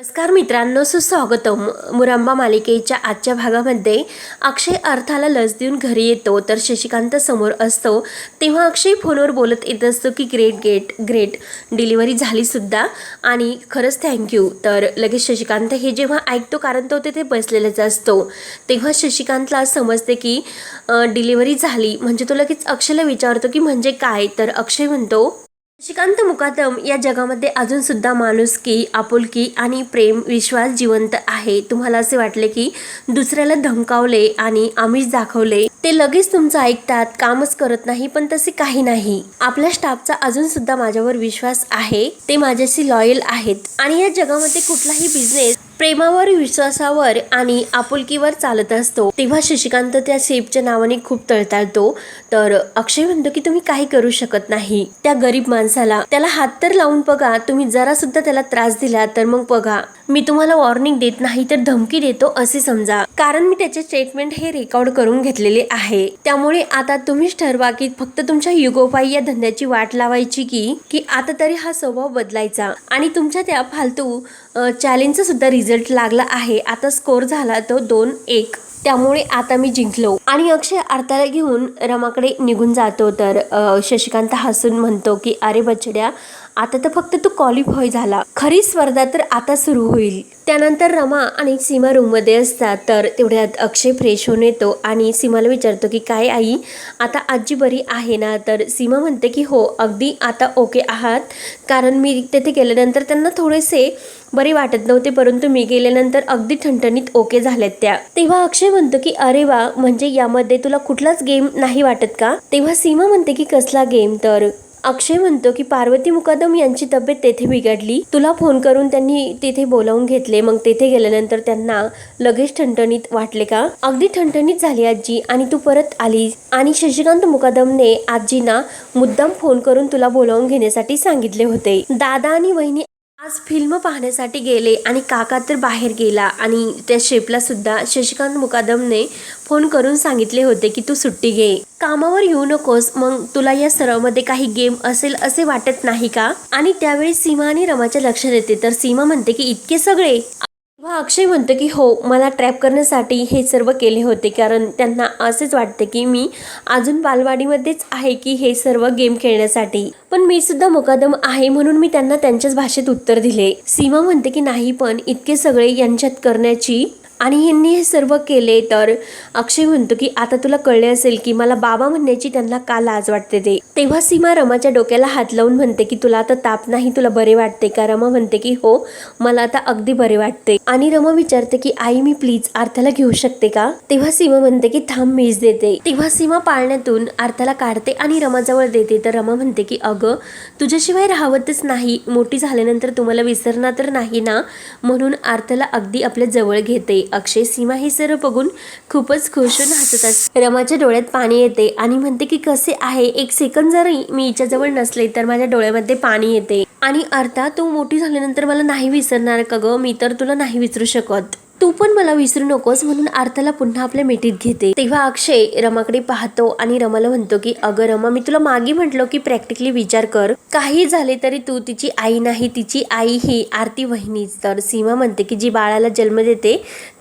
नमस्कार मित्रांनो सुस्वागतम. मुरांबा मालिकेच्या आजच्या भागामध्ये अक्षय अर्थाला लस देऊन घरी येतो तर शशिकांत समोर असतो. तेव्हा अक्षय फोनवर बोलत येत असतो की ग्रेट गेट ग्रेट. डिलिव्हरी झाली सुद्धा आणि खरंच थँक्यू तर लगेच शशिकांत हे जेव्हा ऐकतो कारण तो तिथे बसलेलाच असतो. तेव्हा शशिकांतला समजते की डिलिव्हरी झाली. म्हणजे तो लगेच अक्षयला विचारतो की म्हणजे काय? तर अक्षय म्हणतो शशिकांत मुकादम या जगामध्ये अजून सुद्धा माणुसकी आपुलकी आणि प्रेम विश्वास जिवंत आहे. तुम्हाला असे वाटले की दुसऱ्याला धमकावले आणि आमिष दाखवले ते लगेच तुमचं ऐकतात कामच करत नाही पण तसे काही नाही. आपल्या स्टाफचा अजून सुद्धा माझ्यावर विश्वास आहे ते माझ्याशी लॉयल आहेत. आणि या जगामध्ये कुठलाही बिझनेस प्रेमावर विश्वासावर आणि आपुलकीवर चालत असतो. तेव्हा शशिकांत त्या सेफच्या नावाने खूप तळताळतो. तर अक्षय म्हणतो की तुम्ही काही करू शकत नाही. त्या गरीब माणसाला त्याला हात तर लावून बघा. तुम्ही जरा सुद्धा त्याला त्रास दिला तर मग बघा. मी तुम्हाला वॉर्निंग देत नाही तर धमकी देतो असे समजा. कारण मी त्याचे स्टेटमेंट हे रेकॉर्ड करून घेतलेले आहे. त्यामुळे आता तुम्हीच ठरवा की फक्त तुमच्या युगोपाई या धंद्याची वाट लावायची की की आता तरी हा स्वभाव बदलायचा. आणि तुमच्या त्या फालतू चॅलेंजचा सुद्धा रिझल्ट लागला आहे. आता स्कोर झाला तो दोन एक. त्यामुळे आता मी जिंकलो. आणि अक्षय अर्थाला घेऊन रमाकडे निघून जातो. तर शशिकांत हसून म्हणतो की अरे बछड्या आता तर फक्त तू क्वालिफाय झाला. खरी स्पर्धा तर आता सुरू होईल. त्यानंतर रमा आणि सीमा रूममध्ये असतात. तर तेवढ्यात अक्षय फ्रेश होऊन येतो आणि सीमाला विचारतो की काय आई आता आजी बरी आहे ना? तर सीमा म्हणते की हो अगदी आता ओके आहात. कारण मी तेथे गेल्यानंतर त्यांना थोडेसे बरे वाटत नव्हते परंतु मी गेल्यानंतर अगदी ठणठणीत ओके झाल्यात त्या. तेव्हा अक्षय म्हणतो की अरे वा म्हणजे यामध्ये तुला कुठलाच गेम नाही वाटत का? तेव्हा सीमा म्हणते की कसला गेम तर अक्षय म्हणतो की पार्वती मुकादम यांची तब्येत तेथे बिघडली. तुला फोन करून त्यांनी तिथे बोलावून घेतले. मग तेथे गेल्यानंतर त्यांना लगेच ठणठणीत वाटले का? अगदी ठणठणीत झाली आजी. आणि तू परत आलीस आणि शशिकांत मुकादमने आजींना मुद्दाम फोन करून तुला बोलावून घेण्यासाठी सांगितले होते. दादा आणि वहिनी आज फिल्म पाहण्यासाठी गेले आणि काका तर बाहेर गेला. आणि त्या शेपला सुद्धा शशिकांत मुकादमने फोन करून सांगितले होते की तू सुट्टी घे. कामावर येऊ नकोस मग तुला या सरावमध्ये काही गेम असेल असे वाटत नाही का? आणि त्यावेळी सीमा आणि रमाच्या लक्षात येते. तर सीमा म्हणते की इतके सगळे? तेव्हा अक्षय म्हणतो की हो मला ट्रॅप करण्यासाठी हे सर्व केले होते कारण त्यांना असेच वाटते की मी अजून बालवाडीमध्येच आहे की हे सर्व गेम खेळण्यासाठी. पण मी सुद्धा मुकादम आहे म्हणून मी त्यांना त्यांच्याच भाषेत उत्तर दिले. सीमा म्हणते की नाही पण इतके सगळे यांच्यात करण्याची आणि यांनी हे सर्व केले तर अक्षय म्हणतो की आता तुला कळले असेल की मला बाबा म्हणण्याची त्यांना का लाज वाटते ते. तेव्हा सीमा रमाच्या डोक्याला हात लावून म्हणते की तुला आता ताप नाही तुला बरे वाटते का? रमा म्हणते की हो मला आता अगदी बरे वाटते. आणि रमा विचारते की आई मी प्लीज अर्थाला घेऊ शकते का? तेव्हा सीमा म्हणते की थांब मीच देते. तेव्हा सीमा पाळण्यातून अर्थाला काढते आणि रमाजवळ देते. तर रमा म्हणते की अगं तुझ्याशिवाय राहावतच नाही. मोठी झाल्यानंतर तुम्हाला विसरणार तर नाही ना? म्हणून अर्थाला अगदी आपल्या जवळ घेते. अक्षय सीमा हे सर्व बघून खूपच खुश होऊन हसत असते रमाच्या डोळ्यात पाणी येते आणि म्हणते की कसे आहे? एक सेकंद जरी मी हिच्याजवळ नसले तर माझ्या डोळ्यामध्ये पाणी येते. आणि अर्थात तू मोठी झाल्यानंतर मला नाही विसरणार का ग मी तर तुला नाही विसरू शकत. तू पण मला विसरू नकोस म्हणून आरताला पुन्हा आपल्या मिठीत घेते. तेव्हा अक्षय रमाकडे पाहतो आणि रमाला म्हणतो की अगं रमा मी तुला मागे म्हटलो की प्रॅक्टिकली विचार कर. काही झाले तरी तू तिची आई नाही तिची आई ही आरती वहिनीच. तर सीमा म्हणते की जी बाळाला जन्म देते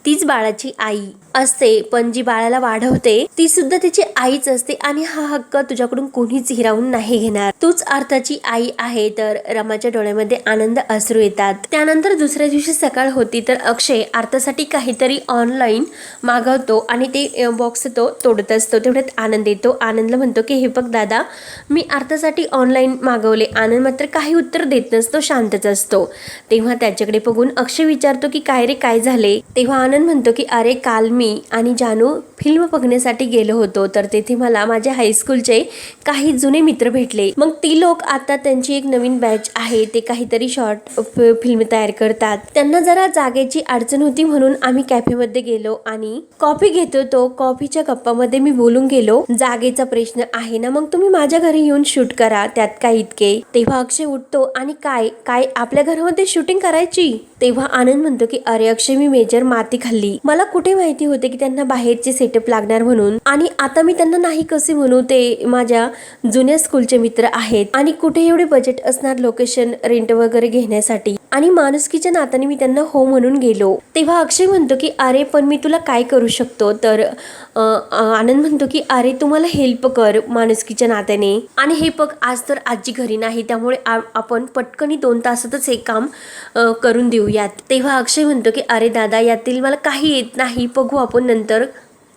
तीच बाळाची आई. असते पण जी बाळाला वाढवते ती सुद्धा तिची आईच असते आणि हा हक्क तुझ्याकडून कोणीच हिरावून नाही घेणार. तूच अर्थाची आई आहे तर रमाच्या डोळ्यामध्ये आनंद असरू येतात. त्यानंतर दुसऱ्या दिवशी सकाळ होती तर अक्षय अर्थासाठी काहीतरी ऑनलाईन मागवतो आणि ते बॉक्स तो तोडत असतो. तेवढ्यात आनंद येतो. आनंदला म्हणतो की हे बघ दादा मी अर्थासाठी ऑनलाईन मागवले. आनंद मात्र काही उत्तर देत नसतो शांतच असतो. तेव्हा त्याच्याकडे बघून अक्षय विचारतो की काय रे काय झाले? तेव्हा आनंद म्हणतो की अरे काल मी आणि जानू फिल्म बघण्यासाठी गेलो होतो तर तेथे मला माझ्या हायस्कूलचे काही जुने मित्र भेटले. मग ती लोक आता त्यांची एक नवीन बॅच आहे ते काहीतरी शॉर्ट फिल्म तयार करतात. त्यांना जरा जागेची अडचण होती म्हणून आम्ही कॅफेमध्ये गेलो आणि कॉफी घेत होतो कॉफीच्या गप्पामध्ये मी बोलून गेलो जागेचा प्रश्न आहे ना मग तुम्ही माझ्या घरी येऊन शूट करा त्यात काय इतके? तेव्हा अक्षय उठतो आणि काय काय आपल्या घरामध्ये शूटिंग करायची? तेव्हा आनंद म्हणतो की अरे अक्षय मी मेजर माती खाल्ली. मला कुठे माहिती होते की त्यांना बाहेरचे सेटअप लागणार म्हणून. आणि आता मी त्यांना नाही कसे म्हणू ते माझ्या जुन्या स्कूलचे मित्र आहेत. आणि कुठे एवढे बजेट असणार लोकेशन रेंट वगैरे घेण्यासाठी? आणि माणुसकीच्या नात्याने मी त्यांना हो म्हणून गेलो. तेव्हा अक्षय म्हणतो की अरे पण मी तुला काय करू शकतो? तर आनंद म्हणतो की अरे तुम्हाला हेल्प कर माणुसकीच्या नात्याने. आणि हे बघ आज तर आजी घरी नाही त्यामुळे आपण पटकनी दोन तासातच हे काम करून देऊयात. तेव्हा अक्षय म्हणतो की अरे दादा यातील मला काही येत नाही बघू आपण नंतर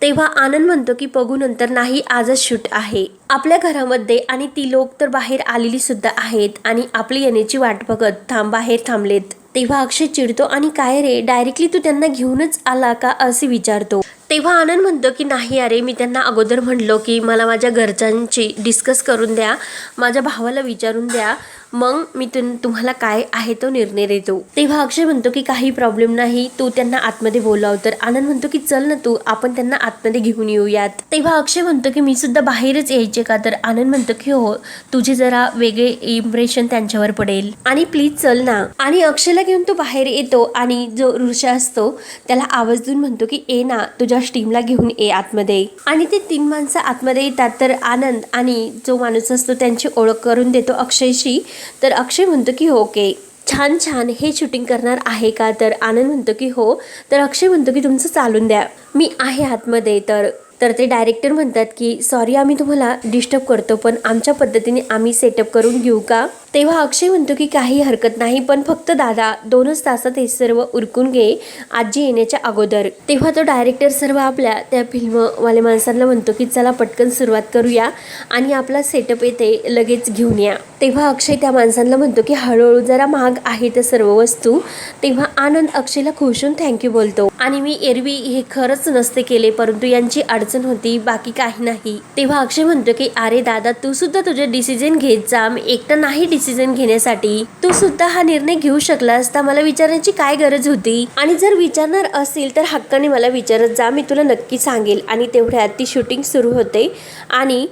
तेव्हा आनंद म्हणतो की बघू नंतर नाही आजच शूट आहे. आपल्या घरामध्ये आणि ती लोक तर बाहेर आलेली सुद्धा आहेत आणि आपली येण्याची वाट बघत थांब बाहेर थांबलेत. तेव्हा अक्षय चिडतो आणि काय रे डायरेक्टली तू त्यांना घेऊनच आला का असे विचारतो. तेव्हा आनंद म्हणतो की नाही अरे मी त्यांना अगोदर म्हणलो की मला माझ्या घरच्यांची डिस्कस करून द्या माझ्या भावाला विचारून द्या. मग मी तुम तुम्हाला काय आहे तो निर्णय देतो. तेव्हा अक्षय म्हणतो की काही प्रॉब्लेम नाही तू त्यांना आतमध्ये बोलाव. तर आनंद म्हणतो की चल ना तू आपण त्यांना आतमध्ये घेऊन येऊयात. तेव्हा अक्षय म्हणतो की मी सुद्धा बाहेरच यायचे का? तर आनंद म्हणतो की हो तुझे जरा वेगळे इम्प्रेशन त्यांच्यावर पडेल. आणि प्लीज चल ना. आणि अक्षयला घेऊन तो बाहेर येतो आणि जो ऋषा असतो त्याला आवाज देऊन म्हणतो की ए ना तुझ्या स्टीमला घेऊन ये आतमध्ये. आणि ते तीन माणसं आतमध्ये येतात. तर आनंद आणि जो माणूस असतो त्यांची ओळख करून देतो अक्षयशी. तर अक्षय म्हणतो की हो, ओके. छान छान हे शूटिंग करणार आहे का? तर आनंद म्हणतो की हो. तर अक्षय म्हणतो की तुमचं चालून द्या. मी आहे आतमध्ये तर तर ते डायरेक्टर म्हणतात की सॉरी आम्ही तुम्हाला डिस्टर्ब करतो पण आमच्या पद्धतीने आम्ही सेटअप करून घेऊ का? तेव्हा अक्षय म्हणतो की काही हरकत नाही पण फक्त दादा दोनच तासात हे सर्व उरकून घे आजी येण्याच्या अगोदर. तेव्हा तो डायरेक्टर सर्व आपल्या त्या फिल्मवाल्या माणसांना म्हणतो की चला पटकन सुरुवात करूया आणि आपला सेटअप येथे लगेच घेऊन या. तेव्हा अक्षय त्या माणसांना म्हणतो की हळूहळू जरा महाग आहे त्या सर्व वस्तू. तेव्हा आनंद अक्षयला खुशून थँक्यू बोलतो. आणि मी एरवी हे खरंच नसते केले परंतु यांची अडचण होती बाकी काही नाही. तेव्हा अक्षय म्हणतो की अरे दादा तू सुद्धा तुझे डिसिजन घेत जा मी एकटा नाही डिसिजन घेण्यासाठी तू सुद्धा हा निर्णय घेऊ शकला असता मला विचारण्याची काय गरज होती? आणि जर विचारणार असेल तर हक्काने मला विचारत जा मी तुला नक्की सांगेल. आणि तेवढ्यात ती शूटिंग सुरू होते आणि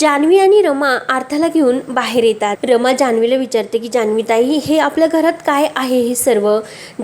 जान्हवी आणि रमा आर्थाला घेऊन बाहेर येतात. रमा जान्हवीला विचारते की जान्हवी ताई हे आपल्या घरात काय आहे हे सर्व?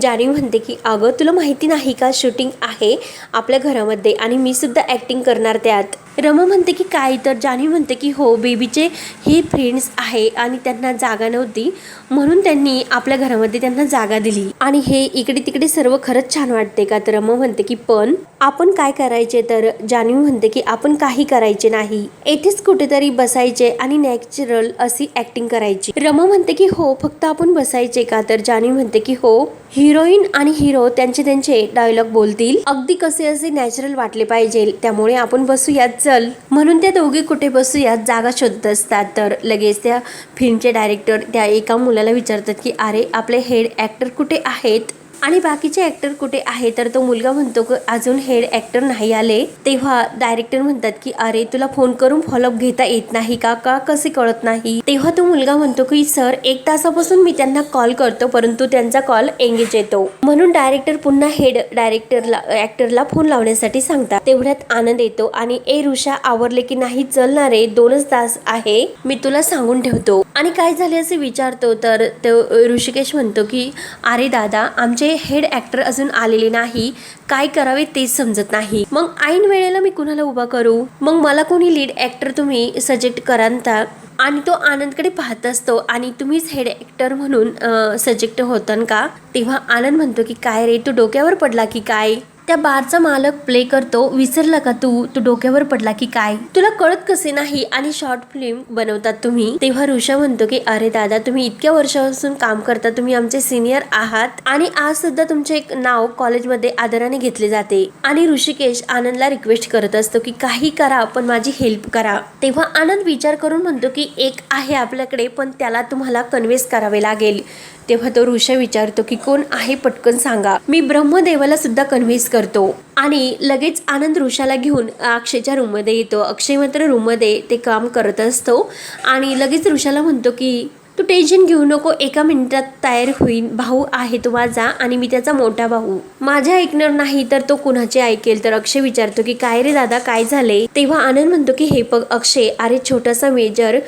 जान्हवी म्हणते की अगं तुला माहिती नाही का शूटिंग आहे आपल्या घरामध्ये आणि मी सुद्धा ॲक्टिंग करणार त्यात. रमा म्हणते की काय तर. जानी म्हणते की हो बेबीचे हे फ्रेंड्स आहे आणि त्यांना जागा नव्हती म्हणून त्यांनी आपल्या घरामध्ये त्यांना जागा दिली. आणि हे इकडे तिकडे सर्व खरंच छान वाटते का? तर रमा म्हणते की पण आपण काय करायचे? तर जानी म्हणते की आपण काही करायचे नाही. येथेच कुठेतरी बसायचे आणि नॅचरल अशी ऍक्टिंग करायची. रमा म्हणते की हो फक्त आपण बसायचे का? तर जानी म्हणते की हो हिरोईन आणि हिरो त्यांचे त्यांचे डायलॉग बोलतील. अगदी कसे असे नॅचरल वाटले पाहिजे त्यामुळे आपण बसूयात चल. म्हणून त्या दोघे कुठे बसूयात? जागा शोधत असतात. तर लगेच त्या फिल्मचे डायरेक्टर त्या एका मुलाला विचारतात की अरे आपले हेड ॲक्टर कुठे आहेत? आणि बाकीचे ऍक्टर कुठे आहे? तर तो मुलगा म्हणतो की अजून हेड ऍक्टर नाही आले. तेव्हा डायरेक्टर म्हणतात की अरे तुला फोन करून फॉलोअप घेता येत नाही का? का कसे कळत नाही? तेव्हा तो मुलगा म्हणतो की सर एक तासापासून मी त्यांना कॉल करतो परंतु त्यांचा कॉल एंगेज येतो. म्हणून डायरेक्टर पुन्हा हेड डायरेक्टरला ऍक्टरला फोन लावण्यासाठी सांगतात. तेवढ्यात आनंद येतो आणि ए ऋषा आवरले की नाही? चलणारे दोनच तास आहे मी तुला सांगून ठेवतो. आणि काय झाले असे विचारतो तर तो ऋषिकेश म्हणतो की अरे दादा आमचे हेड ऍक्टर अजून आलेले नाही. काय करावे तेच समजत नाही. मग ऐन वेळेला मी कुणाला उभा करू? मग मला कोणी लीड ऍक्टर तुम्ही सजेक्ट करांता आणि तो आनंदकडे पाहत असतो आणि तुम्हीच हेड ऍक्टर म्हणून सजेक्ट होतान का? तेव्हा आनंद म्हणतो की काय रे तो डोक्यावर पडला की काय? त्या बारचा मालक प्ले करतो. विसरला का तू? तू डोक्यावर पडला की काय? तुला कळत कसे नाही? आणि शॉर्ट फिल्म बनवतात तुम्ही. तेव्हा ऋषा म्हणतो की अरे दादा तुम्ही इतक्या वर्षापासून काम करता. तुम्ही आमचे सिनियर आहात. आणि आज सुद्धा तुमचे एक नाव कॉलेजमध्ये आदराने घेतले जाते. आणि ऋषिकेश आनंदला रिक्वेस्ट करत असतो की काही करा पण माझी हेल्प करा. तेव्हा आनंद विचार करून म्हणतो की एक आहे आपल्याकडे पण त्याला तुम्हाला कन्व्हिन्स करावे लागेल. तेव्हा तो ऋषा विचारतो की कोण आहे पटकन सांगा. मी ब्रह्मदेवाला सुद्धा कन्व्हिन्स करतो. आणि लगेच आनंद ऋषाला घेऊन अक्षयच्या रूममध्ये येतो. अक्षय मात्र रूममध्ये ते काम करत असतो. आणि लगेच ऋषाला म्हणतो की तू टेन्शन घेऊ नको. एका मिनिटात तयार होईन. भाऊ आहे तो माझा आणि मी त्याचा मोठा भाऊ. माझ्या ऐकणार नाही तर तो कुणाचे ऐकेल? तर अक्षय विचारतो की काय रे दादा? काय झाले? तेव्हा आनंद म्हणतो की हे बघ अक्षय अरे छोटासा मेजर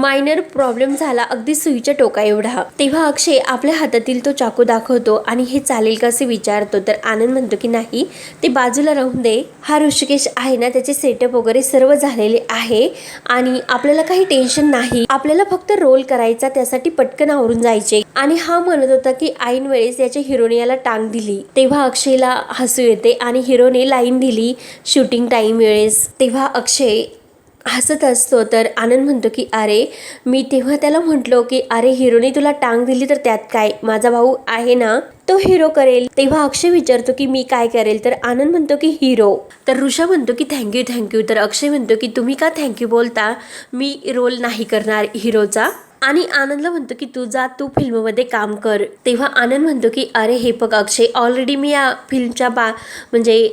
मायनर प्रॉब्लेम झाला अगदी सुईच्या टोका एवढा. तेव्हा अक्षय आपल्या हातातील तो चाकू दाखवतो आणि हे चालेल का असे विचारतो. तर आनंद म्हणतो की नाही ते बाजूला राहून दे. हा ऋषिकेश आहे ना त्याचे सेटअप वगैरे सर्व झालेले आहे आणि आपल्याला काही टेन्शन नाही. आपल्याला फक्त रोल करायचा त्यासाठी पटकन आवरून जायचे. आणि हा म्हणत होता की ऐन वेळेस याच्या हिरोने याला टांग दिली. तेव्हा अक्षयला हसू येते आणि हिरोने लाईन दिली शूटिंग टाईम वेळेस. तेव्हा अक्षय हसत असतो. तर आनंद म्हणतो की अरे मी तेव्हा त्याला म्हटलो की अरे हिरोने तुला टांग दिली तर त्यात काय? माझा भाऊ आहे ना तो हिरो करेल. तेव्हा अक्षय विचारतो की मी काय करेल? तर आनंद म्हणतो की हिरो. तर ऋषा म्हणतो की थँक्यू थँक्यू तर अक्षय म्हणतो की तुम्ही का थँक्यू बोलता? मी रोल नाही करणार हिरोचा. आणि आनंदला म्हणतो की तू जा तू फिल्ममध्ये काम कर. तेव्हा आनंद म्हणतो की अरे हे बघ अक्षय ऑलरेडी मी या फिल्मच्या बा म्हणजे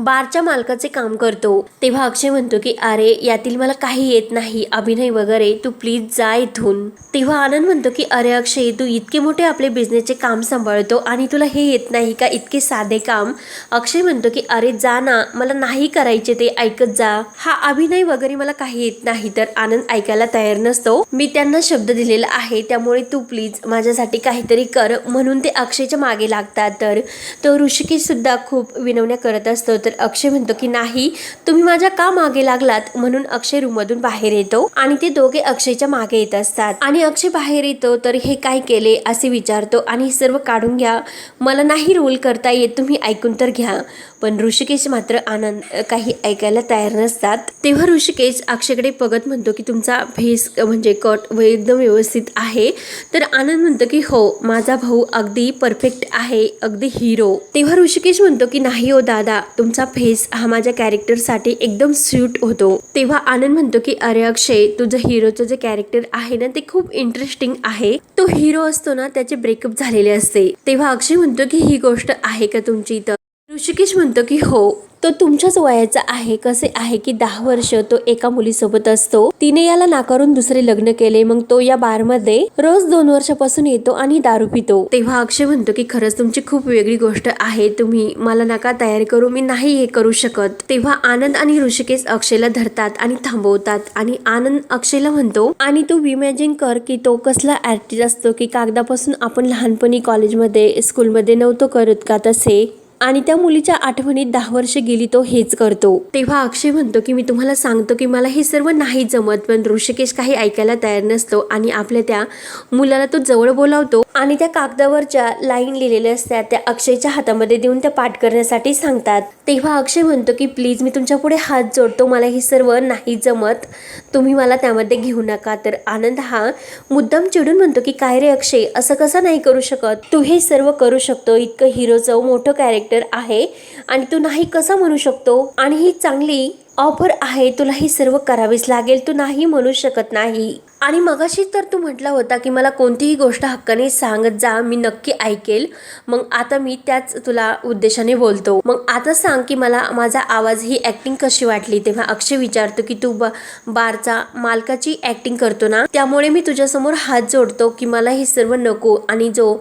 बारच्या मालकाचे काम करतो. तेव्हा अक्षय म्हणतो की अरे यातील मला काही येत नाही अभिनय वगैरे तू प्लीज जा इथून. तेव्हा आनंद म्हणतो की अरे अक्षय तू इतके मोठे आपले बिझनेसचे काम सांभाळतो आणि तुला हे येत नाही का इतके साधे काम? अक्षय म्हणतो की अरे जा ना मला नाही करायचे ते ऐकत जा. हा अभिनय वगैरे मला काही येत नाही तर आनंद ऐकायला तयार नसतो. मी त्यांना शब्द दिलेला आहे त्यामुळे तू प्लीज माझ्यासाठी काहीतरी कर म्हणून ते अक्षयच्या मागे लागतात. तर तो ऋषिकेश सुद्धा खूप विनवण्या करत असतो तर अक्षय म्हणतो की नाही तुम्ही माझ्या का मागे लागलात? म्हणून अक्षय रूममधून बाहेर येतो आणि ते दोघे अक्षयच्या मागे येत असतात. आणि अक्षय बाहेर येतो तर हे काय केले असे विचारतो. आणि हे सर्व काढून घ्या. मला नाही रोल करता येत तुम्ही ऐकून तर घ्या. पण ऋषिकेश मात्र आनंद काही ऐकायला तयार नसतात. तेव्हा ऋषिकेश अक्षयकडे बघत म्हणतो की तुमचा फेस म्हणजे कट व एकदम व्यवस्थित आहे. तर आनंद म्हणतो की हो माझा भाऊ अगदी परफेक्ट आहे अगदी हिरो तेव्हा ऋषिकेश म्हणतो की नाही हो दादा तुमचा फेस हा माझ्या कॅरेक्टरसाठी एकदम स्यूट होतो. तेव्हा आनंद म्हणतो की अरे अक्षय तुझं हिरोचं जे कॅरेक्टर आहे ना ते खूप इंटरेस्टिंग आहे. तो हिरो असतो ना त्याचे ब्रेकअप झालेले असते. तेव्हा अक्षय म्हणतो की ही गोष्ट आहे का तुमची इथं? ऋषिकेश म्हणतो की हो तो तुमच्याच वयाचा आहे कसे आहे की दहा वर्ष तो एका मुलीसोबत असतो. तिने याला नाकारून दुसरे लग्न केले मग तो या बारमध्ये रोज दोन वर्षापासून येतो आणि दारू पितो. तेव्हा अक्षय म्हणतो की खरंच तुमची खूप वेगळी गोष्ट आहे तुम्ही मला नका तयार करू मी नाही हे करू शकत. तेव्हा आनंद आणि ऋषिकेश अक्षयला धरतात आणि थांबवतात आणि आनंद अक्षयला म्हणतो आणि तू इमॅजिन कर की तो कसला ऍक्टिव्ह असतो की कागदापासून आपण लहानपणी कॉलेजमध्ये स्कूलमध्ये नव्हतो करत का तसे? आणि त्या मुलीच्या आठवणीत दहा वर्ष गेली तो हेच करतो. तेव्हा अक्षय म्हणतो की मी तुम्हाला सांगतो की मला हे सर्व नाही जमत पण ऋषिकेश काही ऐकायला तयार नसतो आणि आपल्या त्या मुलाला तो जवळ बोलावतो आणि त्या कागदावरच्या लाईन लिहिलेल्या असतात त्या अक्षयच्या हातामध्ये देऊन त्या पाठ करण्यासाठी सांगतात. तेव्हा अक्षय म्हणतो की प्लीज मी तुमच्यापुढे हात जोडतो मला हे सर्व नाही जमत तुम्ही मला त्यामध्ये घेऊ नका. तर आनंद हा मुद्दाम चिडून म्हणतो की काय रे अक्षय असं कसं नाही करू शकत? तू हे सर्व करू शकतो इतकं हिरोचं मोठं कॅरेक्टर आहे. आणि तू नाही कसं म्हणू शकतो? आणि ही चांगली ऑफर आहे. तुला हे सर्व करावीच लागेल. तू नाही म्हणू शकत नाही. आणि मगाशी तर तू म्हटला होता की मला कोणतीही गोष्ट हक्काने सांगत जा मी नक्की ऐकेल. मग आता मी त्याच तुला उद्देशाने बोलतो. मग आता सांग की मला माझा आवाज ही ॲक्टिंग कशी वाटली? तेव्हा अक्षय विचारतो की तू ब बारचा मालकाची ॲक्टिंग करतो ना? त्यामुळे मी तुझ्यासमोर हात जोडतो की मला हे सर्व नको. आणि जो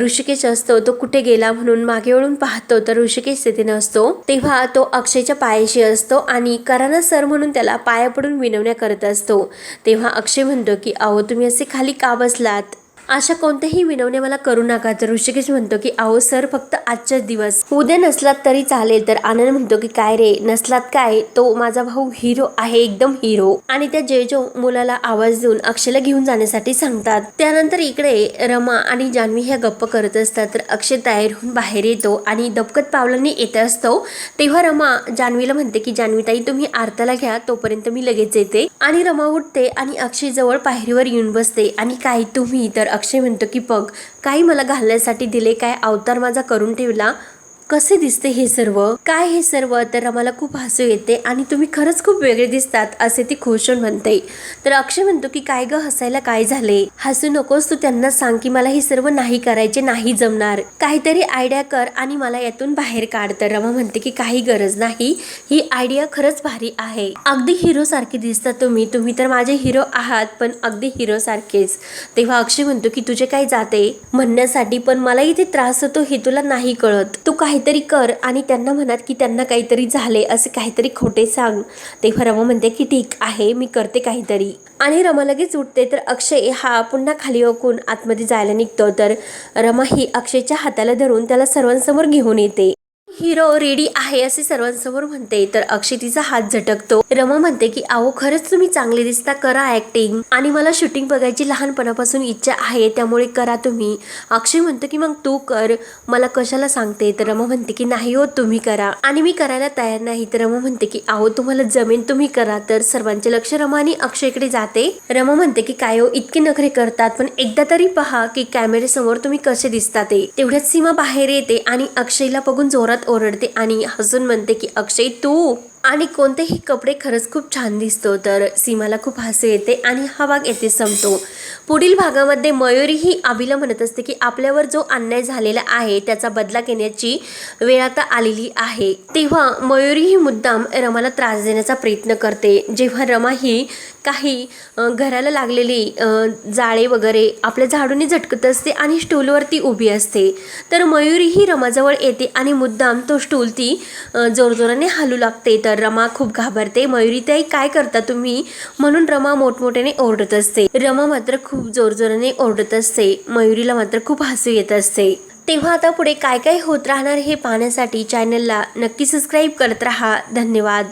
ऋषिकेश असतो तो कुठे गेला म्हणून मागे वळून पाहतो तर ऋषिकेश तिथे नसतो. तेव्हा तो अक्षयच्या पायाशी असतो आणि कराना सर म्हणून त्याला पाया पडून विनवण्या करत असतो. तेव्हा अक्षय म्हणतो की अहो तुम्ही असे खाली का बसलात? अशा कोणत्याही विनवण्या मला करू नका. तर ऋषिकेश म्हणतो की अहो सर फक्त आजचाच दिवस. उद्या नसलात तरी चालेल. तर आनंद म्हणतो की काय रे नसलात काय? तो माझा भाऊ हिरो आहे एकदम हिरो. आणि त्या जेजो मुलाला आवाज देऊन अक्षयला घेऊन जाण्यासाठी सांगतात. त्यानंतर इकडे रमा आणि जान्हवी ह्या गप्प करत असतात. तर अक्षय तयार होऊन बाहेर येतो आणि दबकत पावलांनी येत असतो. तेव्हा रमा जान्हवीला म्हणते की जान्हवीताई तुम्ही आरताला घ्या. तोपर्यंत मी लगेच येते. आणि रमा उठते आणि अक्षय जवळ पायरीवर येऊन बसते. आणि काय तुम्ही? तर अक्षय म्हणतो की बघ काही मला घालण्यासाठी दिले काय अवतार माझा करून ठेवला कसे दिसते हे सर्व? काय हे सर्व? तर आम्हाला खूप हसू येते आणि तुम्ही खरंच खूप वेगळे दिसतात असे ती खुशून होऊन म्हणते. तर अक्षय म्हणतो की काय ग हसायला काय झाले? हसू नकोस तू त्यांना सांग की मला हे सर्व नाही करायचे नाही जमणार. काहीतरी आयडिया कर आणि मला यातून बाहेर काढ. तर रमा म्हणते की काही गरज नाही. ही आयडिया खरंच भारी आहे. अगदी हिरो सारखी दिसता तुम्ही. तुम्ही तर माझे हिरो आहात पण अगदी हिरो सारखेच. तेव्हा अक्षय म्हणतो की तुझे काय जाते? म्हणण्यासाठी पण मला इथे त्रास होतो हे तुला नाही कळत. तू काही काहीतरी कर आणि त्यांना म्हणत की त्यांना काहीतरी झाले असे काहीतरी खोटे सांग. तेव्हा रमा म्हणते की ठीक आहे मी करते काहीतरी. आणि रमा लगेच उठते तर अक्षय हा पुन्हा खाली ओकून आतमध्ये जायला निघतो. तर रमा ही अक्षयच्या हाताला धरून त्याला सर्वांसमोर घेऊन येते. हिरो रेडी आहे असे सर्वांसमोर म्हणते. तर अक्षय तिचा हात झटकतो. रमा म्हणते की आहो खरंच तुम्ही चांगले दिसता करा ऍक्टिंग आणि मला शूटिंग बघायची लहानपणापासून इच्छा आहे त्यामुळे करा तुम्ही. अक्षय म्हणतो की मग तू कर. मला कशाला सांगते? तर रमा म्हणते की नाही हो तुम्ही करा. आणि मी करायला तयार नाही. तर रमा म्हणते की आहो तुम्हाला जमेन तुम्ही करा. तर सर्वांचे लक्ष रमा आणि अक्षयकडे जाते. रमा म्हणते की काय हो इतके नखरे करतात. पण एकदा तरी पहा की कॅमेऱ्यासमोर तुम्ही कसे दिसता ते. तेवढ्यात सीमा बाहेर येते आणि अक्षयला बघून जोरात ओरडते आणि हसून म्हणते की अक्षय तू आणि कोणतेही कपडे खरंच खूप छान दिसतो तर सीमाला खूप हसू येते आणि हा भाग येथे संपतो. पुढील भागामध्ये मयुरी ही आबीला म्हणत असते की आपल्यावर जो अन्याय झालेला आहे त्याचा बदला घेण्याची वेळ आता आलेली आहे. तेव्हा मयुरी ही मुद्दाम रमाला त्रास देण्याचा प्रयत्न करते. जेव्हा रमा ही काही घराला लागलेली जाळे वगैरे आपल्या झाडूने झटकत असते आणि स्टूलवरती उभी असते तर मयुरी ही रमाजवळ येते आणि मुद्दाम तो स्टूल ती जोरजोराने हलू लागते. तर रमा खूप घाबरते. मयुरीताई काय करता तुम्ही? म्हणून रमा मोठमोठ्याने ओरडत असते. रमा मात्र खूप जोरजोराने ओरडत असते. मयुरीला मात्र खूप हसू येत असते. तेव्हा आता पुढे काय काय होत राहणार हे पाहण्यासाठी चॅनलला नक्की सबस्क्राईब करत राहा. धन्यवाद.